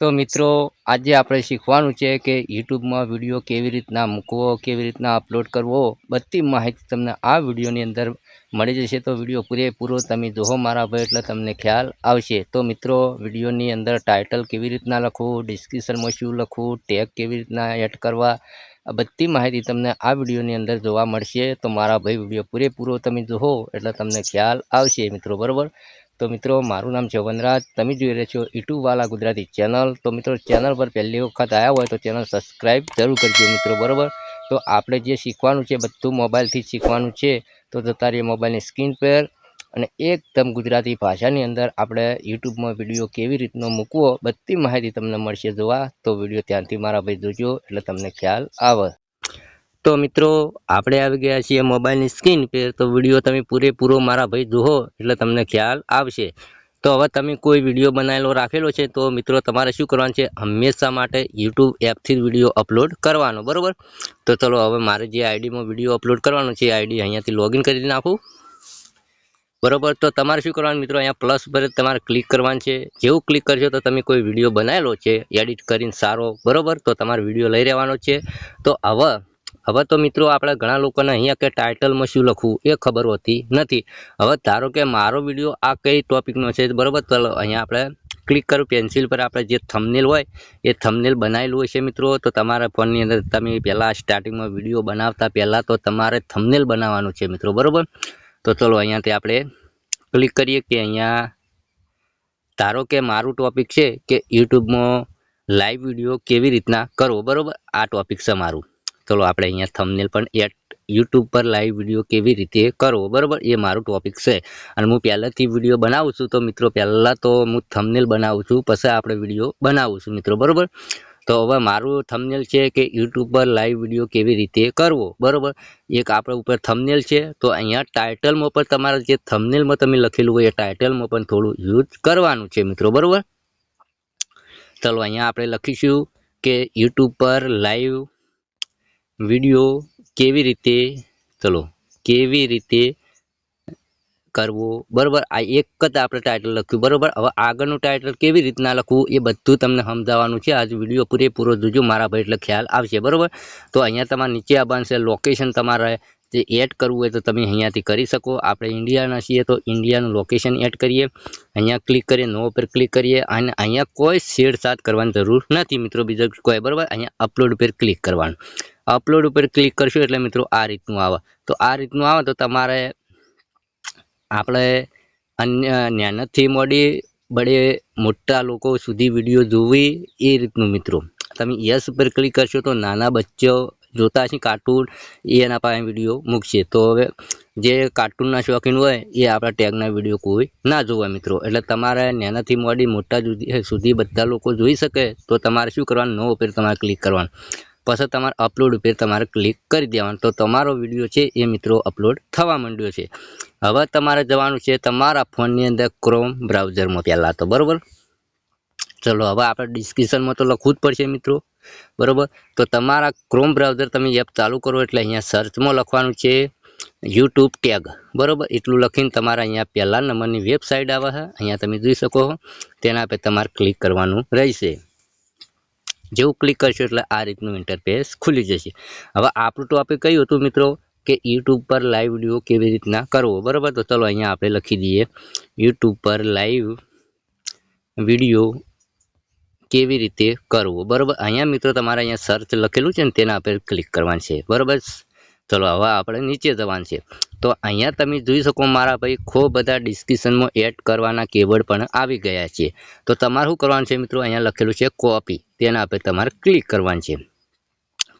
તો મિત્રો, આજે આપણે શીખવાનું છે કે યુટ્યુબમાં વીડિયો કેવી રીતના મૂકવો, કેવી રીતના અપલોડ કરવો. બધી માહિતી તમને આ વિડીયોની અંદર મળી જશે. તો વીડિયો પૂરેપૂરો તમે જોહો મારા ભાઈ, એટલે તમને ખ્યાલ આવશે. તો મિત્રો, વિડીયોની અંદર ટાઇટલ કેવી રીતના લખવું, ડિસ્ક્રિપ્શનમાં શું લખવું, ટેગ કેવી રીતના એડ કરવા, આ બધી માહિતી તમને આ વિડીયોની અંદર જોવા મળશે. તો મારા ભાઈ, વીડિયો પૂરેપૂરો તમે જોહો, એટલે તમને ખ્યાલ આવશે મિત્રો, બરાબર? તો મિત્રો, મારું નામ છે વનરાજ તમે જોઈ રહ્યા છો યુટ્યુબવાલા ગુજરાતી ચેનલ. તો મિત્રો, ચેનલ પર પહેલી વખત આવ્યા હોય તો ચેનલ સબસ્ક્રાઈબ જરૂર કરજો મિત્રો, બરાબર? તો આપણે જે શીખવાનું છે, બધું મોબાઈલથી શીખવાનું છે. તો તારી મોબાઈલની સ્ક્રીન પર. અને એકદમ ગુજરાતી ભાષાની અંદર આપણે યુટ્યુબમાં વીડિયો કેવી રીતનો મૂકવો, બધી માહિતી તમને મળશે જોવા. તો વીડિયો ત્યાંથી મારા ભાઈ જોજો, એટલે તમને ખ્યાલ આવે. તો મિત્રો, આપણે આવી ગયા છીએ મોબાઈલની સ્ક્રીન પર. તો વીડિયો તમે પૂરેપૂરો મારા ભાઈ જુઓ, એટલે તમને ખ્યાલ આવશે. તો હવે તમે કોઈ વીડિયો બનાવેલો રાખેલો છે, તો મિત્રો તમારે શું કરવાનું છે? હંમેશા માટે યુટ્યુબ એપથી વીડિયો અપલોડ કરવાનો, બરાબર? તો ચલો હવે મારે જે આઈડીમાં વીડિયો અપલોડ કરવાનો છે, એ આઈડી અહીંયાથી લોગિન કરી નાખું. બરોબર? તો તમારે શું કરવાનું મિત્રો? અહીંયા પ્લસ પર તમારે ક્લિક કરવાનું છે. જેવું ક્લિક કરશો તો તમે કોઈ વીડિયો બનાવેલો છે એડિટ કરીને સારો, બરાબર? તો તમારે વીડિયો લઈ રહેવાનો છે. તો હવે હવે તો મિત્રો આપણે ઘણા લોકોને અહીંયા કે ટાઇટલમાં શું લખવું એ ખબર હોતી નથી. હવે ધારો કે મારો વીડિયો આ કઈ ટોપિકનો છે બરાબર? તો અહીંયા આપણે ક્લિક કરું પેન્સિલ પર આપણે જે થમનેલ હોય એ થમનેલ બનાવેલું હોય છે મિત્રો. તો તમારા ફોનની અંદર તમે પહેલાં સ્ટાર્ટિંગમાં વીડિયો બનાવતા પહેલાં તો તમારે થમનેલ બનાવવાનું છે મિત્રો, બરાબર? તો ચલો અહીંયાથી આપણે ક્લિક કરીએ કે અહીંયા ધારો કે મારું ટોપિક છે કે યુટ્યુબમાં લાઈવ વીડિયો કેવી રીતના કરવો, બરાબર? આ ટોપિક છે મારું. ચલો આપણે અહીંયા થમનેલ પણ એટ યુટ્યુબ પર લાઈવ વીડિયો કેવી રીતે કરવો બરાબર? એ મારું ટોપિક છે. અને હું પહેલાંથી વીડિયો બનાવું છું તો મિત્રો, પહેલાં તો હું થમનેલ બનાવું છું, પછી આપણે વીડિયો બનાવું છું મિત્રો, બરાબર? તો હવે મારું થમનેલ છે કે યુટ્યુબ પર લાઈવ વીડિયો કેવી રીતે કરવો? બરાબર? એક આપણે ઉપર થમનેલ છે, તો અહીંયા ટાઇટલમાં પણ તમારે જે થમનેલમાં તમે લખેલું હોય એ ટાઇટલમાં પણ થોડું યુઝ કરવાનું છે મિત્રો, બરાબર? ચલો અહીંયા આપણે લખીશું કે યુટ્યુબ પર લાઈવ વીડિયો કેવી રીતે, ચલો, કેવી રીતે કરવો? બરાબર, આ એક જ આપણે ટાઇટલ લખ્યું, બરાબર? હવે આગળનું ટાઇટલ કેવી રીતના લખવું એ બધું તમને સમજાવવાનું છે. આજ વીડિયો પૂરેપૂરો જોજો, મારા ભાઈ એટલે ખ્યાલ આવશે, બરાબર? તો અહીંયા તમારે નીચે આ બનશે લોકેશન તમારે જે એડ કરવું હોય તો તમે અહીંયાથી કરી શકો. આપણે ઇન્ડિયાના છીએ તો ઇન્ડિયાનું લોકેશન એડ કરીએ. અહીંયા ક્લિક કરીએ નો ઉપર ક્લિક કરીએ અને અહીંયા કોઈ છેડછાડ કરવાની જરૂર નથી મિત્રો. બીજા કોઈ બરાબર? અહીંયા અપલોડ ઉપર ક્લિક કરવાનું. અપલોડ ઉપર ક્લિક કરશો એટલે મિત્રો આ રીતનું આવે. તો આ રીતનું આવે તો તમારે આપણે અન્ય નાનાથી મોડી બડે મોટા લોકો સુધી વીડિયો જોવી એ રીતનું મિત્રો. તમે યસ ઉપર ક્લિક કરશો તો નાના બચ્ચો જોતા હશે કાર્ટૂન એના પાસે વીડિયો મૂકશે. તો હવે જે કાર્ટૂનના શોખીન હોય, એ આપણા ટેગના વીડિયો કોઈ ના જોવા મિત્રો. એટલે તમારે નાનાથી મોડી મોટા સુધી બધા લોકો જોઈ શકે, તો તમારે શું કરવાનું? નો ઉપર તમારે ક્લિક કરવાનું. પછી તમારે અપલોડ ઉપર તમારે ક્લિક કરી દેવાનું. તો તમારો વીડિયો છે, એ મિત્રો અપલોડ થવા માંડ્યો છે. હવે તમારે જવાનું છે તમારા ફોનની અંદર ક્રોમ બ્રાઉઝરમાં પહેલાં તો, બરાબર? ચલો, હવે આપણે ડિસ્ક્રિપ્શનમાં તો લખવું જ પડશે મિત્રો. બરાબર? તો તમારા ક્રોમ બ્રાઉઝર તમે એપ ચાલુ કરો એટલે અહીંયા સર્ચમાં લખવાનું છે યુટ્યુબ ટેગ બરાબર? એટલું લખીને તમારા અહીંયા પહેલા નંબરની વેબસાઇટ આવે છે. અહીંયા તમે જોઈ શકો તેના પર તમારે ક્લિક કરવાનું રહેશે. જેવું ક્લિક કરશો એટલે આ રીતનું ઇન્ટરફેસ ખુલી જશે. હવે આપણું ટોપિક કયું હતું મિત્રો? કે યુટ્યુબ પર લાઈવ વીડિયો કેવી રીતના કરવો? બરાબર? તો ચલો, અહીંયા આપણે લખી દઈએ. યુટ્યુબ પર લાઈવ વીડિયો કેવી રીતે કરવો? બરાબર? અહીંયા મિત્રો તમારે અહીંયા સર્ચ લખેલું છે ને તેના પર ક્લિક કરવાનું છે. બરાબર? ચલો, હવે આપણે નીચે જવાનું છે. તો અહીંયા તમે જોઈ શકો મારા ભાઈ ખૂબ બધા ડિસ્ક્રિપ્શનમાં એડ કરવાના કેબર્ડ પણ આવી ગયા છે. તો તમારે શું કરવાનું છે મિત્રો? અહીંયા લખેલું છે કોપી તેના પર તમારે ક્લિક કરવાનું છે.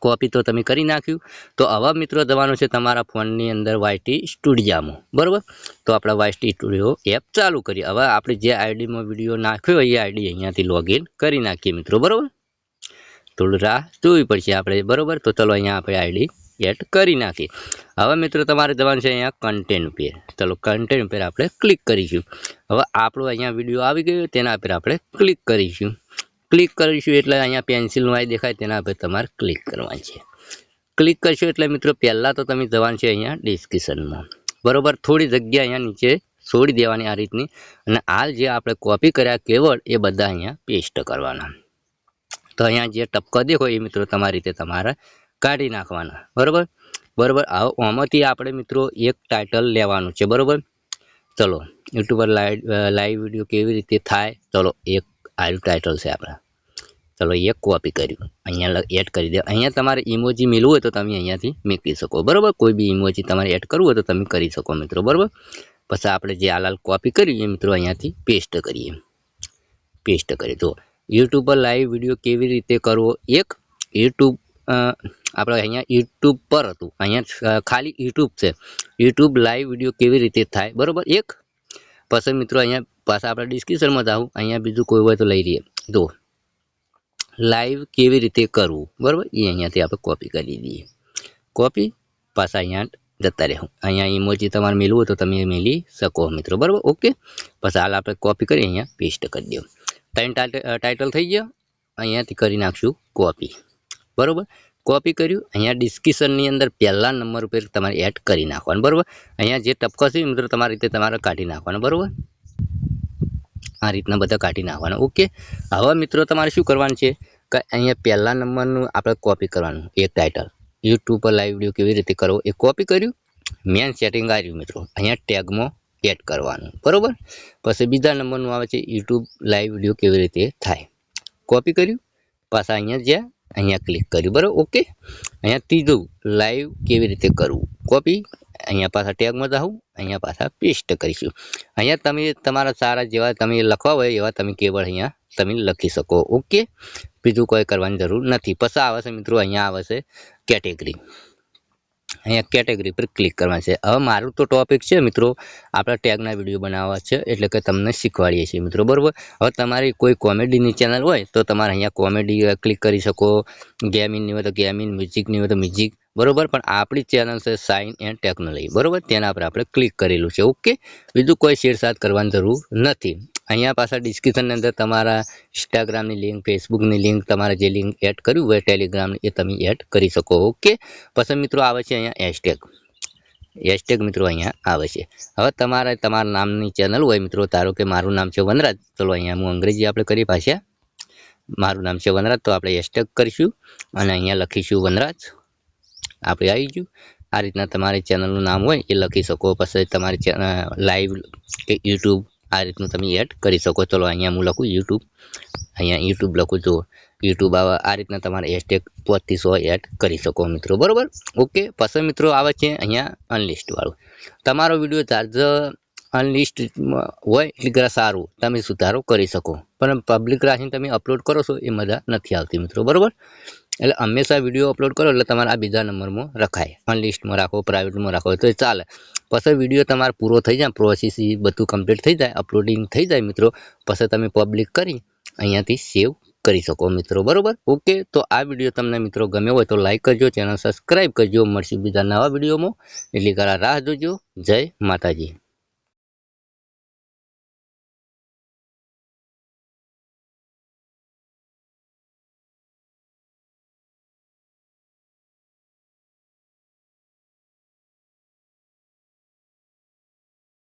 કોપી તો તમે કરી નાખ્યું. તો આવા મિત્રો જવાનું છે તમારા ફોનની અંદર વાયટી સ્ટુડિયામાં. બરાબર? તો આપણે વાયટી સ્ટુડિયો એપ ચાલુ કરીએ. હવે આપણે જે આઈડીમાં વીડિયો નાખ્યો એ આઈડી અહીંયાથી લોગિન કરી નાખીએ મિત્રો. બરાબર? થોડું રાહ જોવી પડશે આપણે. બરાબર? તો ચલો અહીંયા આપણે આઈડી એડ કરી નાખીએ. હવે મિત્રો તમારે જવાનું છે અહીંયા કન્ટેન્ટ પેર ચલો કન્ટેન્ટ પેર આપણે ક્લિક કરીશું. હવે આપણો અહીંયા વીડિયો આવી ગયો તેના પર આપણે ક્લિક કરીશું. ક્લિક કરીશું એટલે અહીંયા પેન્સિલનું આઈ દેખાય, તેના પર તમારે ક્લિક કરવાની છે. ક્લિક કરશો એટલે મિત્રો, પહેલાં તો તમે જવાનું છે અહીંયા ડિસ્ક્રિપ્શનમાં બરોબર, થોડી જગ્યા અહીંયા નીચે છોડી દેવાની આ રીતની. અને હાલ જે આપણે કોપી કર્યા કેવળ એ બધા અહીંયા પેસ્ટ કરવાના. તો અહીંયા જે ટપકો દેખો એ મિત્રો, તમારી રીતે તમારે કાઢી નાખવાના. બરાબર? બરાબર, આવો આમાંથી આપણે મિત્રો એક ટાઇટલ લેવાનું છે, બરાબર? ચલો, યુટ્યુબ પર લાઈવ લાઈવ વીડિયો કેવી રીતે થાય? ચલો, એક આયુ ટાઇટલ છે આપણે. ચલો એક કોપી કર્યું. અહીંયા એડ કરી દે. અહીંયા તમારે ઇમોજી મેળવું હોય તો તમે અહીંયાથી મૂકી શકો. બરાબર? કોઈ બી ઇમોજી તમારે એડ કરવું હોય તો તમે કરી શકો મિત્રો. બરાબર? પછી આપણે જે આલાલ કોપી કર્યું એ મિત્રો અહીંયાથી પેસ્ટ કરીએ. પેસ્ટ કરીએ તો યુટ્યુબ પર લાઈવ વીડિયો કેવી રીતે કરવો? એક યુટ્યુબ આપણે અહીંયા યુટ્યુબ પર હતું. અહીંયા ખાલી યુટ્યુબ છે. યુટ્યુબ લાઈવ વીડિયો કેવી રીતે થાય? બરાબર? એક. પછી મિત્રો અહીંયા પાછા આપણે ડિસ્ક્રિપ્શનમાં જાઉં. અહીંયા બીજું કોઈ હોય તો લઈ લઈએ. તો લાઈવ કેવી રીતે કરવું? બરાબર? એ અહીંયાથી આપણે કોપી કરી દઈએ. કોપી પાછા અહીંયા જતા રહેવું. અહીંયા ઇમોજી તમારે મેળવું હોય તો તમે મેળવી શકો મિત્રો. બરાબર? ઓકે પછી હાલ આપણે કોપી કરી અહીંયા પેસ્ટ કરી દો ત્રણ ટાઇટલ થઈ ગયો. અહીંયાથી કરી નાખશું કોપી બરાબર? કોપી કર્યું. અહીંયા ડિસ્ક્રિપ્શનની અંદર પહેલા નંબર ઉપર તમારે એડ કરી નાખવાનું. બરાબર? અહીંયા જે ટપકો છે મિત્રો તમારી રીતે તમારે કાઢી નાખવાનું. બરાબર? આ રીતના બધા કાઢી નાખવાના. ઓકે? હવે મિત્રો, તમારે શું કરવાનું છે કે અહીંયા પહેલા નંબરનું આપણે કોપી કરવાનું, એક ટાઇટલ યુટ્યુબ પર લાઈવ વીડિયો કેવી રીતે કરવો એ કોપી કર્યું. મેન સેટિંગ આવ્યું મિત્રો. અહીંયા ટેગમાં એડ કરવાનું. બરાબર? પછી બીજા નંબરનું આવે છે યુટ્યુબ લાઈવ વીડિયો કેવી રીતે થાય. કોપી કર્યું. પાછા અહીંયા જ્યાં, અહીંયા ક્લિક કર્યું. બરાબર? ઓકે? અહીંયા ત્રીજું લાઈવ કેવી રીતે કરવું? કોપી અહીંયા પાછા ટેગમાં જાઉં, અહીંયા પાછા પેસ્ટ કરીશું. અહીંયા તમે તમારા સારા જેવા તમે લખવા હોય એવા તમે કેવળ અહીંયા તમે લખી શકો, ઓકે? બીજું કોઈ કરવાની જરૂર નથી. પછી આવે છે મિત્રો, અહીંયા આવે છે કેટેગરી અહીંયા કેટેગરી પર ક્લિક કરવાનું છે. હવે મારું તો ટોપિક છે મિત્રો, આપણા ટેગના વીડિયો બનાવવા છે, એટલે કે તમને શીખવાડીએ છીએ મિત્રો, બરાબર? હવે તમારી કોઈ કોમેડીની ચેનલ હોય, તો તમારે અહીંયા કોમેડી ક્લિક કરી શકો. ગેમિંગની હોય તો ગેમિંગ મ્યુઝિકની હોય તો મ્યુઝિક બરોબર? પણ આપણી ચેનલ છે સાઇન એન્ડ ટેકનોલોજી બરોબર? તેના પર આપણે ક્લિક કરેલું છે. ઓકે બીજું કોઈ શેરસાદ કરવાની જરૂર નથી. અહીંયા પાછા ડિસ્ક્રિપ્શનની અંદર તમારા ઇન્સ્ટાગ્રામની લિંક ફેસબુકની લિંક તમારે જે લિંક એડ કર્યું હોય ટેલિગ્રામની એ તમે એડ કરી શકો. ઓકે પછી મિત્રો આવે છે અહીંયા હેશટેગ હેશટેગ મિત્રો અહીંયા આવે છે. હવે તમારે તમારા નામની ચેનલ હોય મિત્રો, ધારો કે મારું નામ છે વનરાજ, ચલો અહીંયા હું અંગ્રેજી આપણે કરી પાછા. મારું નામ છે વનરાજ, તો આપણે હેશટેગ કરીશું અને અહીંયા લખીશું વનરાજ. આપણે આવી ગયું. આ રીતના તમારી ચેનલનું નામ હોય એ લખી શકો. પછી તમારી લાઈવ કે યુટ્યુબ આ રીતનું તમે એડ કરી શકો. ચલો અહીંયા હું લખું યુટ્યુબ અહીંયા યુટ્યુબ લખું. જુઓ. યુટ્યુબ આવે, આ રીતના તમારે હેશટેગ પોતથી સો એડ કરી શકો મિત્રો. બરાબર? ઓકે. પછી મિત્રો આવે છે અહીંયા અનલિસ્ટવાળું તમારો વીડિયો ચાર્જ અનલિસ્ટ હોય એટલે સારું. તમે સુધારો કરી શકો. પણ પબ્લિક રાખીને તમે અપલોડ કરો છો એ મજા નથી આવતી મિત્રો. બરાબર? એટલે હંમેશા વીડિયો અપલોડ કરો એટલે તમારે આ બીજા નંબરમાં રખાય. અનલિસ્ટમાં રાખો પ્રાઇવેટમાં રાખો, તો ચાલે. પછી વીડિયો તમારે પૂરો થઈ જાય પ્રોસેસ બધું કમ્પ્લીટ થઈ જાય અપલોડિંગ થઈ જાય મિત્રો, પછી તમે પબ્લિક કરી, અહીંયાથી સેવ કરી શકો મિત્રો, બરોબર? ઓકે તો આ વીડિયો તમને મિત્રો ગમ્યો હોય તો લાઇક કરજો ચેનલ સબસ્ક્રાઈબ કરજો, મળશે બીજા નવા વિડીયોમાં એટલે કરા રાહ જોજો. જય માતાજી.